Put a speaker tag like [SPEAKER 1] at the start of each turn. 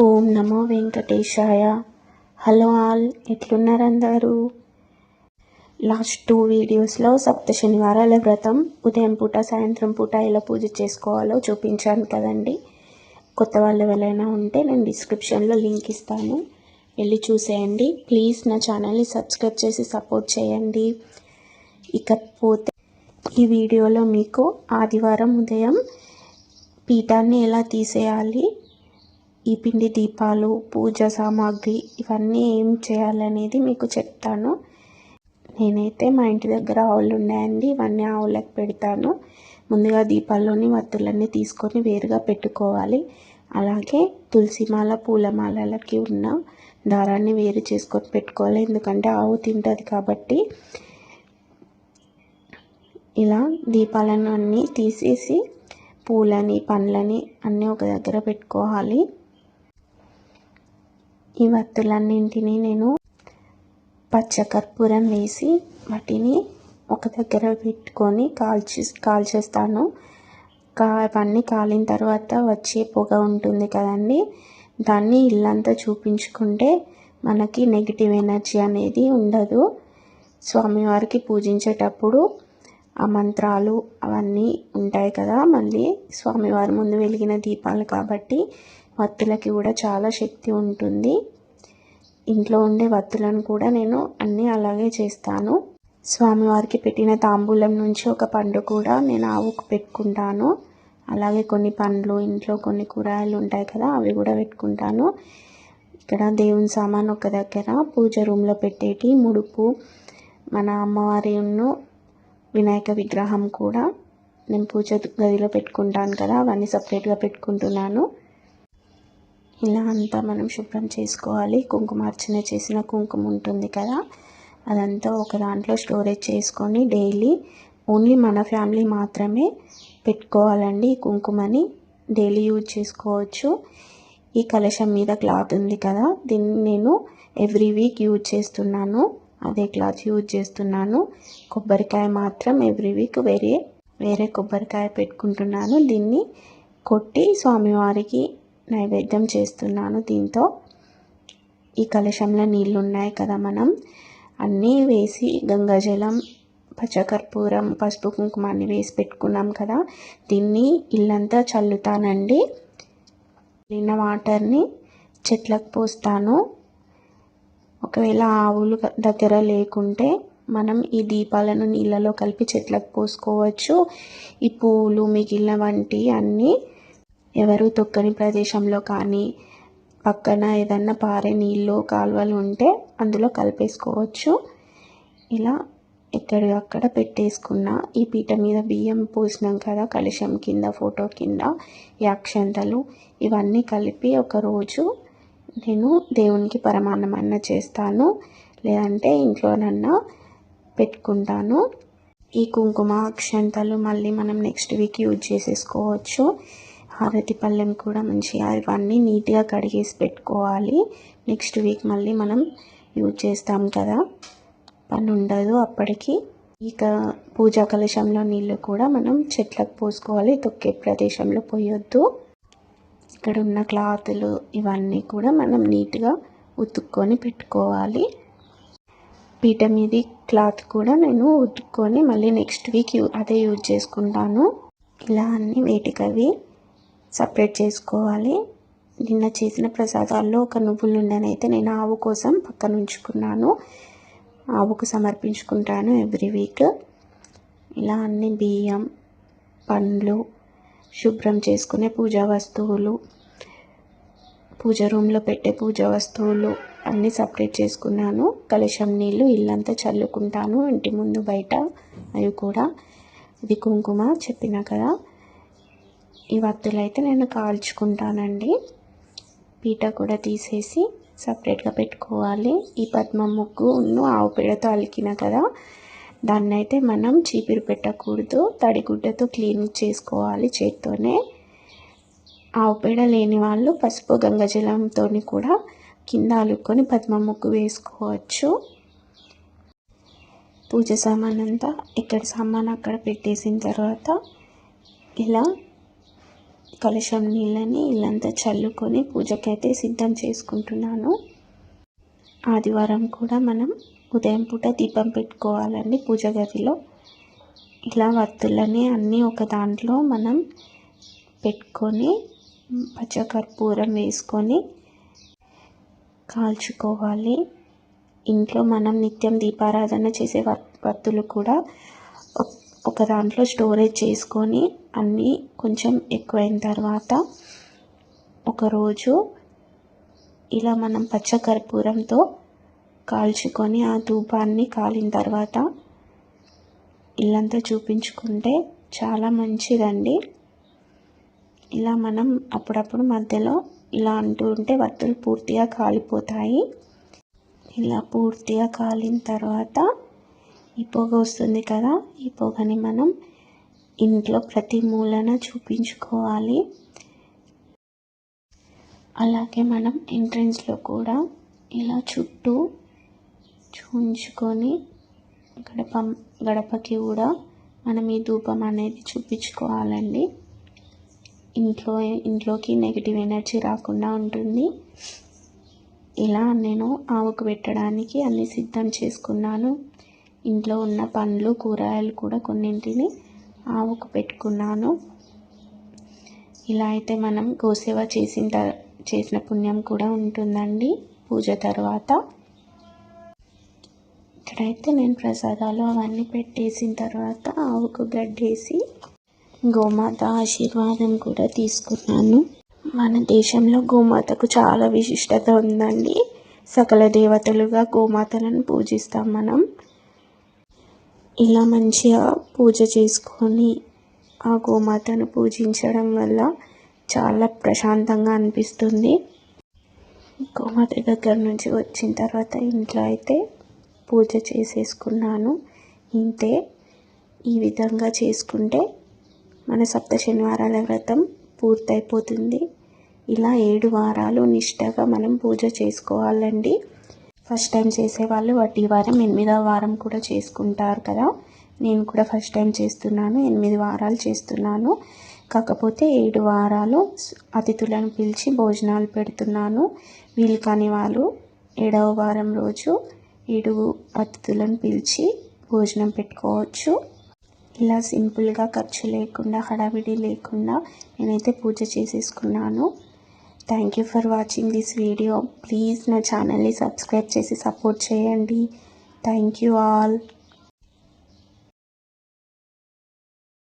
[SPEAKER 1] ఓం నమో వెంకటేశాయ. Hello all ఎట్లున్నారు అందరూ last two వీడియోస్లో సప్త శనివారాల వ్రతం ఉదయం పూట సాయంత్రం పూట ఎలా పూజ చేసుకోవాలో చూపించాను కదండి. కొత్త వాళ్ళు ఎవరైనా ఉంటే నేను డిస్క్రిప్షన్లో లింక్ ఇస్తాను. వెళ్ళి చూసేయండి. ప్లీజ్ నా ఛానల్ని సబ్స్క్రైబ్ చేసి సపోర్ట్ చేయండి. ఇకపోతే ఈ వీడియోలో మీకు ఆదివారం ఉదయం పీఠాన్ని ఎలా తీసేయాలి ఈ పిండి దీపాలు పూజ సామాగ్రి ఇవన్నీ ఏం చేయాలనేది మీకు చెప్తాను. నేనైతే మా ఇంటి దగ్గర ఆవులు ఉన్నాయండి ఇవన్నీ ఆవులకు పెడతాను. ముందుగా దీపాల్లోని వత్తులన్నీ తీసుకొని వేరుగా పెట్టుకోవాలి. అలాగే తులసిమాల పూలమాలలకి ఉన్న దారాన్ని వేరు చేసుకొని పెట్టుకోవాలి. ఎందుకంటే ఆవు తింటుంది కాబట్టి. ఇలా దీపాలను అన్నీ తీసేసి పూలని పండ్లని అన్నీ ఒక దగ్గర పెట్టుకోవాలి. ఈ వత్తులన్నింటినీ నేను పచ్చకర్పూరం వేసి వాటిని ఒక దగ్గర పెట్టుకొని కాల్చి కాల్చేస్తాను. కా అవన్నీ కాలిన తర్వాత వచ్చే పొగ ఉంటుంది కదండి. దాన్ని ఇల్లంతా చూపించుకుంటే మనకి నెగిటివ్ ఎనర్జీ అనేది ఉండదు. స్వామివారికి పూజించేటప్పుడు ఆ మంత్రాలు అవన్నీ ఉంటాయి కదా. మళ్ళీ స్వామివారి ముందు వెలిగిన దీపాలు కాబట్టి వత్తులకి కూడా చాలా శక్తి ఉంటుంది. ఇంట్లో ఉండే వత్తులను కూడా నేను అన్నీ అలాగే చేస్తాను. స్వామివారికి పెట్టిన తాంబూలం నుంచి ఒక పండు కూడా నేను ఆవుకు పెట్టుకుంటాను. అలాగే కొన్ని పండ్లు ఇంట్లో కొన్ని కూరగాయలు ఉంటాయి కదా అవి కూడా పెట్టుకుంటాను. ఇక్కడ దేవుని సామాన్ ఒక దగ్గర పూజ రూమ్లో పెట్టేటి ముడుపు మన అమ్మవారి ఉన్న వినాయక విగ్రహం కూడా నేను పూజ గదిలో పెట్టుకుంటాను కదా అవన్నీ సపరేట్గా పెట్టుకుంటున్నాను. ఇలా అంతా మనం శుభ్రం చేసుకోవాలి. కుంకుమ అర్చన చేసిన కుంకుమ ఉంటుంది కదా అదంతా ఒక దాంట్లో స్టోరేజ్ చేసుకొని డైలీ ఓన్లీ మన ఫ్యామిలీ మాత్రమే పెట్టుకోవాలండి ఈ కుంకుమని. డైలీ యూజ్ చేసుకోవచ్చు. ఈ కలశం మీద క్లాత్ ఉంది కదా దీన్ని నేను ఎవ్రీ వీక్ యూజ్ చేస్తున్నాను. అదే క్లాత్ యూజ్ చేస్తున్నాను. కొబ్బరికాయ మాత్రం ఎవ్రీ వీక్ వేరే వేరే కొబ్బరికాయ పెట్టుకుంటున్నాను. దీన్ని కొట్టి స్వామివారికి నైవేద్యం చేస్తున్నాను దీంతో. ఈ కలశంలో నీళ్ళు ఉన్నాయి కదా మనం. అన్నీ వేసి గంగాజలం పచ్చకర్పూరం పసుపు కుంకుమ అన్ని వేసి పెట్టుకున్నాం కదా. దీన్ని ఇల్లంతా చల్లుతానండి. నిన్న వాటర్ని చెట్లకు పోస్తాను. ఒకవేళ ఆవులు దగ్గర లేకుంటే మనం ఈ దీపాలను నీళ్ళలో కలిపి చెట్లకు పోసుకోవచ్చు. ఈ పూలు మిగిలిన వంటి అన్నీ ఎవరు తొక్కని ప్రదేశంలో కానీ పక్కన ఏదన్నా పారే నీళ్ళు కాలువలు ఉంటే అందులో కలిపేసుకోవచ్చు. ఇలా ఎక్కడికక్కడ పెట్టేసుకున్న ఈ పీట మీద బియ్యం పోసినాం కదా కలుషం కింద ఫోటో కింద ఈ అక్షంతలు ఇవన్నీ కలిపి ఒకరోజు నేను దేవునికి పరమాన్నమన్న చేస్తాను. లేదంటే ఇంట్లోనన్నా పెట్టుకుంటాను. ఈ కుంకుమ అక్షంతలు మళ్ళీ మనం నెక్స్ట్ వీక్ యూజ్ చేసేసుకోవచ్చు. హారతి పళ్ళెం కూడా మంచిగా ఇవన్నీ నీట్గా కడిగేసి పెట్టుకోవాలి. నెక్స్ట్ వీక్ మళ్ళీ మనం యూజ్ చేస్తాం కదా. పని ఉండదు అప్పటికి. ఇక పూజా కలశంలో నీళ్ళు కూడా మనం చెట్లకు పోసుకోవాలి. తొక్కే ప్రదేశంలో పోయొద్దు. ఇక్కడ ఉన్న క్లాతులు ఇవన్నీ కూడా మనం నీట్గా ఉతుక్కొని పెట్టుకోవాలి. పీట మీది క్లాత్ కూడా నేను ఉతుక్కొని మళ్ళీ నెక్స్ట్ వీక్ అదే యూజ్ చేసుకుంటాను. ఇలా అన్నీ వేటికవి సపరేట్ చేసుకోవాలి. నిన్న చేసిన ప్రసాదాల్లో ఒక నువ్వుల నుండనైతే నేను ఆవు కోసం పక్కన ఉంచుకున్నాను. ఆవుకు సమర్పించుకుంటాను ఎవ్రీ వీక్. ఇలా అన్ని బియ్యం పండ్లు శుభ్రం చేసుకునే పూజా వస్తువులు పూజ రూమ్లో పెట్టే పూజా వస్తువులు అన్నీ సపరేట్ చేసుకున్నాను. కలుషం నీళ్ళు ఇల్లంతా చల్లుకుంటాను. ఇంటి ముందు బయట అవి కూడా. ఇది కుంకుమ చెప్పిన కదా. ఈ వత్తులు అయితే నేను కాల్చుకుంటానండి. పీట కూడా తీసేసి సపరేట్గా పెట్టుకోవాలి. ఈ పద్మ ముగ్గు ఆవు పేడతో అలికిన కదా దాన్ని అయితే మనం చీపిరి పెట్టకూడదు. తడిగుడ్డతో క్లీన్ చేసుకోవాలి చేత్తోనే. ఆవు పేడ లేని వాళ్ళు పసుపు గంగజలంతో కూడా కింద అలుక్కొని పద్మ ముగ్గు వేసుకోవచ్చు. పూజ సామాన్ అంతా ఇక్కడ సామాన్ అక్కడ పెట్టేసిన తర్వాత ఇలా కలశం నీళ్ళని ఇల్లంతా చల్లుకొని పూజకైతే సిద్ధం చేసుకుంటున్నాను. ఆదివారం కూడా మనం ఉదయం పూట దీపం పెట్టుకోవాలండి పూజ గదిలో. ఇలా వత్తులని అన్నీ ఒక దాంట్లో మనం పెట్టుకొని పచ్చకర్పూరం వేసుకొని కాల్చుకోవాలి. ఇంట్లో మనం నిత్యం దీపారాధన చేసే వత్తులు కూడా ఒక దాంట్లో స్టోరేజ్ చేసుకొని అన్నీ కొంచెం ఎక్కువైన తర్వాత ఒకరోజు ఇలా మనం పచ్చకర్పూరంతో కాల్చుకొని ఆ ధూపాన్ని కాలిన తర్వాత ఇల్లంతా చూపించుకుంటే చాలా మంచిదండి. ఇలా మనం అప్పుడప్పుడు మధ్యలో ఇలా అంటూ ఉంటే వత్తులు పూర్తిగా కాలిపోతాయి. ఇలా పూర్తిగా కాలిన తర్వాత ఈ పొగ వస్తుంది కదా ఈ పొగని మనం ఇంట్లో ప్రతి మూలన చూపించుకోవాలి. అలాగే మనం ఎంట్రన్స్లో కూడా ఇలా చుట్టూ చూంచుకొని గడప గడపకి కూడా మనం ఈ ధూపం అనేది చూపించుకోవాలండి. ఇంట్లో ఇంట్లోకి నెగిటివ్ ఎనర్జీ రాకుండా ఉంటుంది. ఇలా నేను ఆవుకు పెట్టడానికి అన్ని సిద్ధం చేసుకున్నాను. ఇంట్లో ఉన్న పండ్లు కూరగాయలు కూడా కొన్నింటిని ఆవుకు పెట్టుకున్నాను. ఇలా అయితే మనం గోసేవ చేసిన చేసిన పుణ్యం కూడా ఉంటుందండి పూజ తర్వాత. ఇక్కడైతే నేను ప్రసాదాలు అవన్నీ పెట్టేసిన తర్వాత ఆవుకు గడ్డేసి గోమాత ఆశీర్వాదం కూడా తీసుకున్నాను. మన దేశంలో గోమాతకు చాలా విశిష్టత ఉందండి. సకల దేవతలుగా గోమాతలను పూజిస్తాం మనం. ఇలా మంచిగా పూజ చేసుకొని ఆ గోమాతను పూజించడం వల్ల చాలా ప్రశాంతంగా అనిపిస్తుంది. గోమాత దగ్గర నుంచి వచ్చిన తర్వాత ఇంట్లో అయితే పూజ చేసేసుకున్నాను. ఇంతే. ఈ విధంగా చేసుకుంటే మన సప్త శనివారాల వ్రతం పూర్తయిపోతుంది. ఇలా ఏడు వారాలు నిష్టగా మనం పూజ చేసుకోవాలండి. ఫస్ట్ టైం చేసేవాళ్ళు. వడ్డీ వారం ఎనిమిదవ వారం కూడా చేసుకుంటారు కదా. నేను కూడా ఫస్ట్ టైం చేస్తున్నాను. ఎనిమిది వారాలు చేస్తున్నాను. కాకపోతే ఏడు వారాలు అతిథులను పిలిచి భోజనాలు పెడుతున్నాను. వీలు కాని వాళ్ళు ఏడవ వారం రోజు ఏడు అతిథులను పిలిచి భోజనం పెట్టుకోవచ్చు. ఇలా సింపుల్గా ఖర్చు లేకుండా హడావిడి లేకుండా నేనైతే పూజ చేసేసుకున్నాను. Thank you for watching this video please నా ఛానల్ని సబ్స్క్రైబ్ చేసి సపోర్ట్ చేయండి. Thank you all